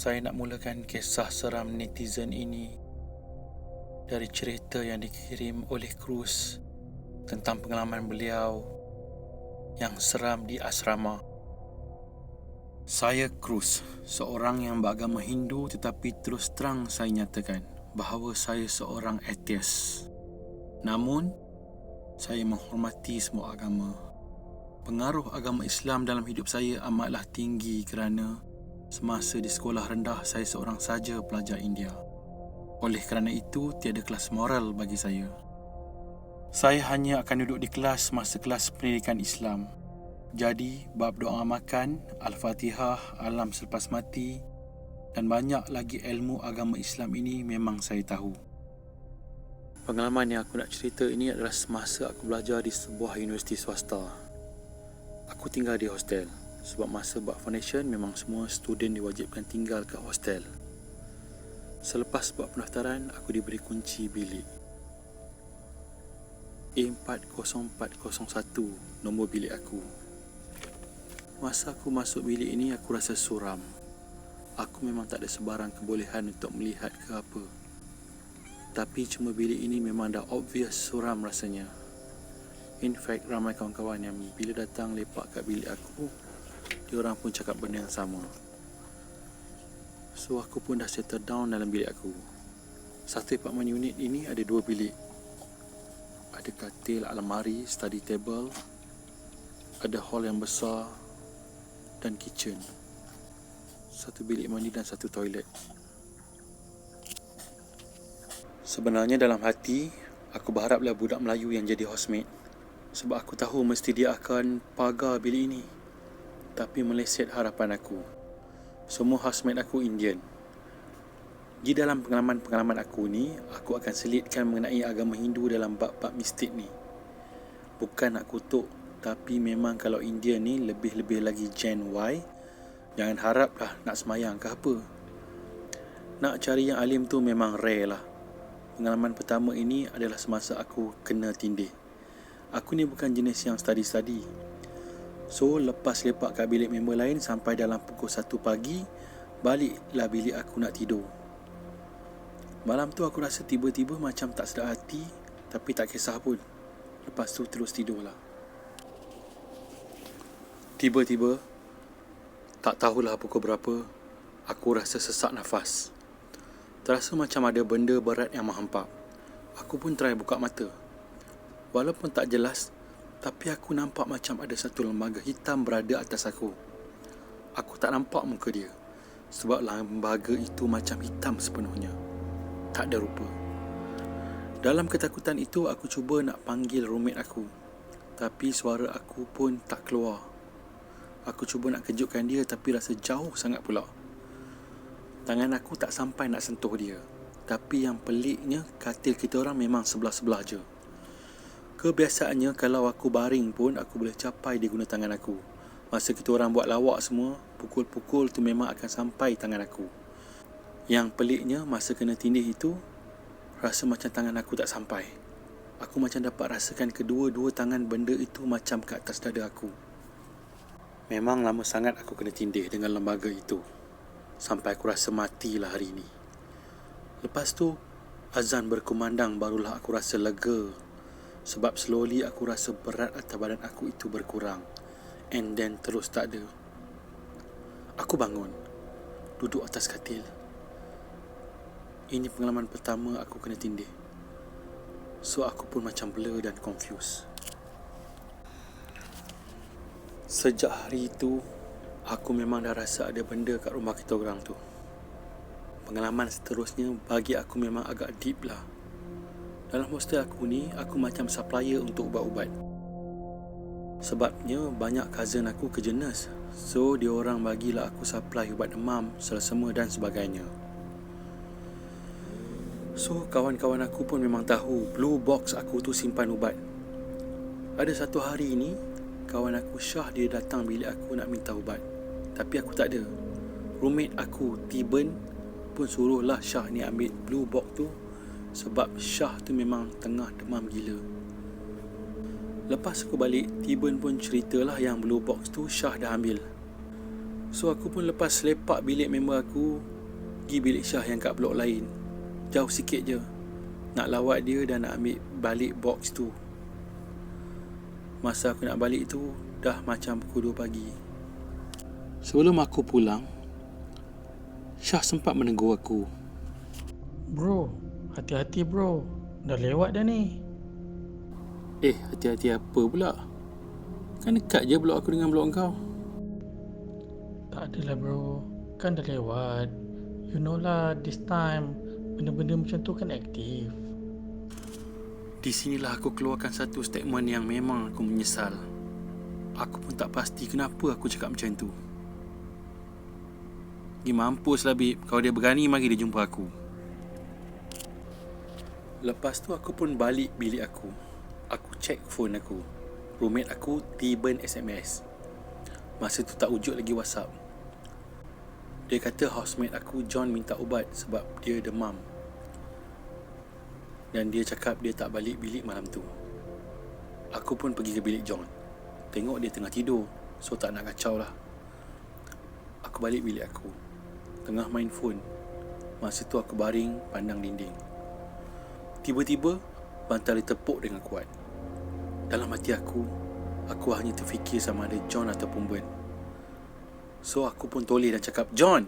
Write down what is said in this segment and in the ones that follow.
Saya nak mulakan kisah seram netizen ini dari cerita yang dikirim oleh Cruz tentang pengalaman beliau yang seram di asrama. Saya Cruz, seorang yang beragama Hindu tetapi terus terang saya nyatakan bahawa saya seorang atheist. Namun, saya menghormati semua agama. Pengaruh agama Islam dalam hidup saya amatlah tinggi kerana Semasa di sekolah rendah, saya seorang saja pelajar India. Oleh kerana itu, tiada kelas moral bagi saya. Saya hanya akan duduk di kelas masa kelas pendidikan Islam. Jadi, bab doa makan, Al-Fatihah, Alam selepas mati dan banyak lagi ilmu agama Islam ini memang saya tahu. Pengalaman yang aku nak cerita ini adalah semasa aku belajar di sebuah universiti swasta. Aku tinggal di hostel sebab masa buat foundation memang semua student diwajibkan tinggal ke hostel. Selepas buat pendaftaran, aku diberi kunci bilik. A40401 nombor bilik aku. Masa aku masuk bilik ini, aku rasa suram. Aku memang tak ada sebarang kebolehan untuk melihat ke apa. Tapi cuma bilik ini memang dah obvious suram rasanya. In fact, ramai kawan-kawan yang bila datang lepak kat bilik aku, orang pun cakap benda yang sama. So aku pun dah settle down dalam bilik aku. Satu apartment unit ini ada dua bilik. Ada katil, almari, study table, ada hall yang besar dan kitchen. Satu bilik mandi dan satu toilet. Sebenarnya dalam hati, aku berharaplah budak Melayu yang jadi housemate. Sebab aku tahu mesti dia akan pagar bilik ini tapi meleset harapan aku. Semua housemate aku Indian. Di dalam pengalaman-pengalaman aku ni, aku akan selitkan mengenai agama Hindu dalam bab-bab mistik ni. Bukan nak kutuk, tapi memang kalau India ni lebih-lebih lagi Gen Y, jangan haraplah nak semayang ke apa. Nak cari yang alim tu memang rare lah. Pengalaman pertama ini adalah semasa aku kena tindih. Aku ni bukan jenis yang study-study. So lepas lepak kat bilik member lain sampai dalam pukul 1 pagi Baliklah bilik aku nak tidur. Malam tu aku rasa tiba-tiba macam tak sedar hati Tapi tak kisah pun. Lepas tu terus tidur lah Tiba-tiba Tak tahulah pukul berapa Aku rasa sesak nafas. Terasa macam ada benda berat yang menghampap Aku pun try buka mata. Walaupun tak jelas tapi aku nampak macam ada satu lembaga hitam berada atas aku. Aku tak nampak muka dia. Sebab lembaga itu macam hitam sepenuhnya. Tak ada rupa. Dalam ketakutan itu, aku cuba nak panggil roommate aku. Tapi suara aku pun tak keluar. Aku cuba nak kejutkan dia tapi rasa jauh sangat pula. Tangan aku tak sampai nak sentuh dia. Tapi yang peliknya, katil kita orang memang sebelah-sebelah je. Kebiasaannya kalau aku baring pun aku boleh capai di guna tangan aku. Masa kita orang buat lawak semua, pukul-pukul tu memang akan sampai tangan aku. Yang peliknya masa kena tindih itu, rasa macam tangan aku tak sampai. Aku macam dapat rasakan kedua-dua tangan benda itu macam kat atas dada aku. Memang lama sangat aku kena tindih dengan lembaga itu. Sampai aku rasa matilah hari ini. Lepas tu, azan berkumandang barulah aku rasa lega sebab slowly aku rasa berat atas badan aku itu berkurang. And then terus tak ada. Aku bangun. Duduk atas katil. Ini pengalaman pertama aku kena tindih. So aku pun macam blur dan confused. Sejak hari itu Aku memang dah rasa ada benda kat rumah kita orang tu. Pengalaman seterusnya bagi aku memang agak deep lah dalam hostel aku ni, aku macam supplier untuk ubat-ubat. Sebabnya banyak cousin aku kerja nurse. So, dia orang bagilah aku supply ubat demam, selesema dan sebagainya. So, kawan-kawan aku pun memang tahu blue box aku tu simpan ubat. Ada satu hari ni, kawan aku Syah dia datang bilik aku nak minta ubat. Tapi aku tak ada. Roommate aku, Tiben, pun suruhlah Syah ni ambil blue box tu sebab Syah tu memang tengah demam gila. Lepas aku balik, Tiben pun ceritalah yang blue box tu Syah dah ambil. So aku pun lepas lepak bilik member aku Pergi bilik Syah yang kat blok lain. Jauh sikit je. Nak lawat dia dan nak ambil balik box tu. Masa aku nak balik tu Dah macam pukul 2 pagi. Sebelum aku pulang Syah sempat menegur aku. Bro, hati-hati bro. Dah lewat dah ni. Eh, hati-hati apa pula? Kan dekat je blok aku dengan blok kau Tak adalah bro. Kan dah lewat. You know lah, this time benda-benda macam tu kan aktif. Di sinilah aku keluarkan satu statement yang memang aku menyesal. Aku pun tak pasti kenapa aku cakap macam tu. Gi mampus lah Bib. Kalau dia berani mari dia jumpa aku. Lepas tu aku pun balik bilik aku. Aku check phone aku. Roommate aku tiba SMS. Masa tu tak wujud lagi WhatsApp. Dia kata housemate aku John minta ubat sebab dia demam. Dan dia cakap dia tak balik bilik malam tu. Aku pun pergi ke bilik John. Tengok dia tengah tidur. So tak nak kacau lah. Aku balik bilik aku. Tengah main phone. Masa tu aku baring pandang dinding. Tiba-tiba bantal ditepuk dengan kuat. Dalam hati aku, aku hanya terfikir sama ada John ataupun Ben. So aku pun toleh dan cakap, John!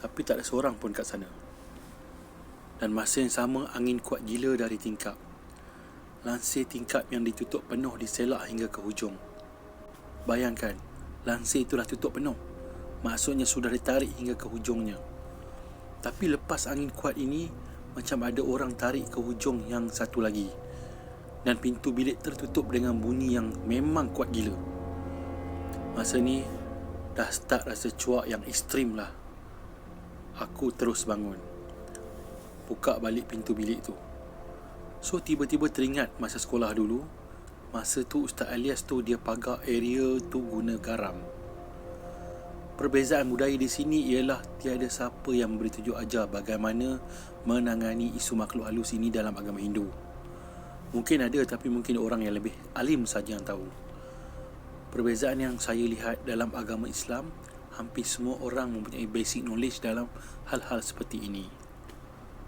Tapi tak ada seorang pun kat sana. Dan masa yang sama, angin kuat gila dari tingkap. Lansir tingkap yang ditutup penuh diselak hingga ke hujung. Bayangkan, lansir itu dah tutup penuh. Maksudnya sudah ditarik hingga ke hujungnya. Tapi lepas angin kuat ini, macam ada orang tarik ke hujung yang satu lagi. Dan pintu bilik tertutup dengan bunyi yang memang kuat gila. Masa ni dah start rasa cuak yang ekstrim lah. Aku terus bangun. Buka balik pintu bilik tu. So tiba-tiba teringat masa sekolah dulu masa tu Ustaz Alias tu dia pagar area tu guna garam Perbezaan budaya di sini ialah tiada siapa yang memberi tunjuk ajar bagaimana menangani isu makhluk halus ini dalam agama Hindu. Mungkin ada tapi mungkin orang yang lebih alim saja yang tahu. Perbezaan yang saya lihat dalam agama Islam, hampir semua orang mempunyai basic knowledge dalam hal-hal seperti ini.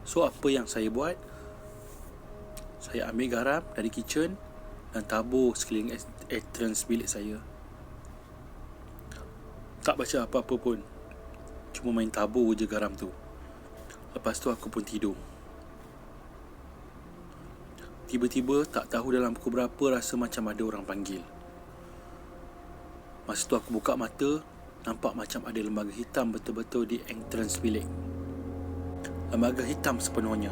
So apa yang saya buat? Saya ambil garam dari kitchen dan tabur sekeliling entrance bilik saya. Tak baca apa-apa pun. Cuma main tabur je garam tu. Lepas tu aku pun tidur. Tiba-tiba tak tahu dalam pukul berapa rasa macam ada orang panggil. Masa tu aku buka mata Nampak macam ada lembaga hitam betul-betul di entrance bilik. Lembaga hitam sepenuhnya.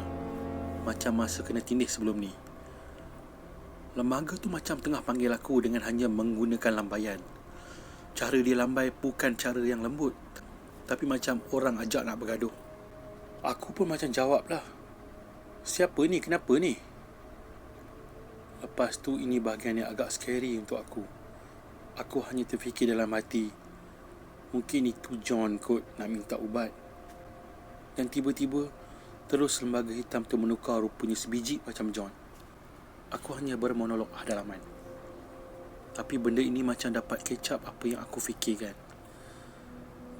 Macam masa kena tindih sebelum ni. Lembaga tu macam tengah panggil aku dengan hanya menggunakan lambaian Cara dia lambai bukan cara yang lembut Tapi macam orang ajak nak bergaduh. Aku pun macam jawab lah Siapa ni? Kenapa ni? Lepas tu ini bahagian yang agak scary untuk aku. Aku hanya terfikir dalam hati Mungkin itu John kot nak minta ubat. Dan tiba-tiba Terus lembaga hitam tu menukar rupanya sebiji macam John. Aku hanya bermonolog hadaman tapi benda ini macam dapat kecap apa yang aku fikirkan.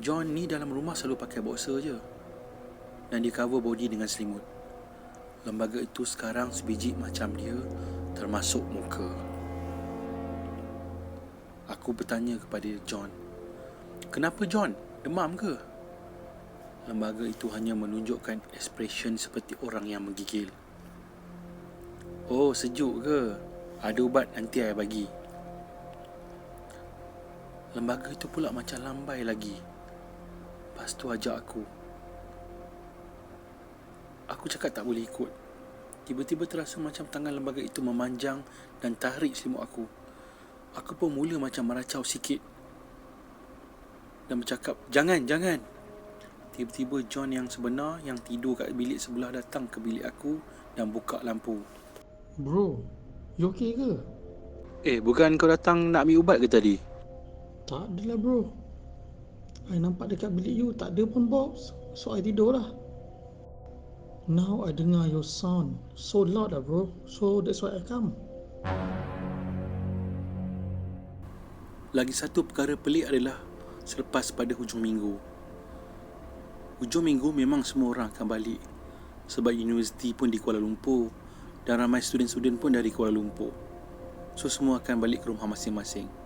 John ni dalam rumah selalu pakai boxer je. Dan dia cover body dengan selimut. Lembaga itu sekarang sebiji macam dia termasuk muka. Aku bertanya kepada John. Kenapa John? Demam ke? Lembaga itu hanya menunjukkan expression seperti orang yang menggigil. Oh, sejuk ke? Ada ubat nanti saya bagi. Lembaga itu pula macam lambai lagi. Lepas tu ajak aku. Aku cakap tak boleh ikut. Tiba-tiba terasa macam tangan lembaga itu memanjang Dan tarik selimut aku. Aku pun mula macam meracau sikit. Dan bercakap Jangan, jangan. Tiba-tiba John yang sebenar Yang tidur kat bilik sebelah datang ke bilik aku Dan buka lampu. Bro, you okay ke? Eh, bukan kau datang nak ambil ubat ke tadi? Tak adalah bro. I nampak dekat bilik you tak ada pun box. So I tidur lah Now I dengar your sound. So loud lah bro. So that's why I come. Lagi satu perkara pelik adalah selepas pada hujung minggu. Hujung minggu memang semua orang akan balik. Sebab universiti pun di Kuala Lumpur dan ramai student-student pun dari Kuala Lumpur. So semua akan balik ke rumah masing-masing.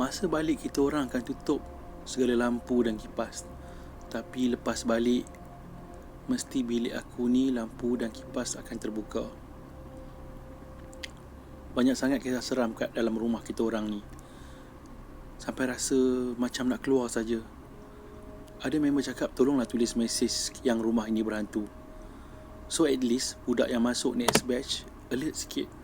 Masa balik kita orang akan tutup segala lampu dan kipas. Tapi lepas balik mesti bilik aku ni lampu dan kipas akan terbuka. Banyak sangat kisah seram kat dalam rumah kita orang ni. Sampai rasa macam nak keluar saja. Ada member cakap tolonglah tulis mesej yang rumah ini berhantu. So at least budak yang masuk next batch alert sikit.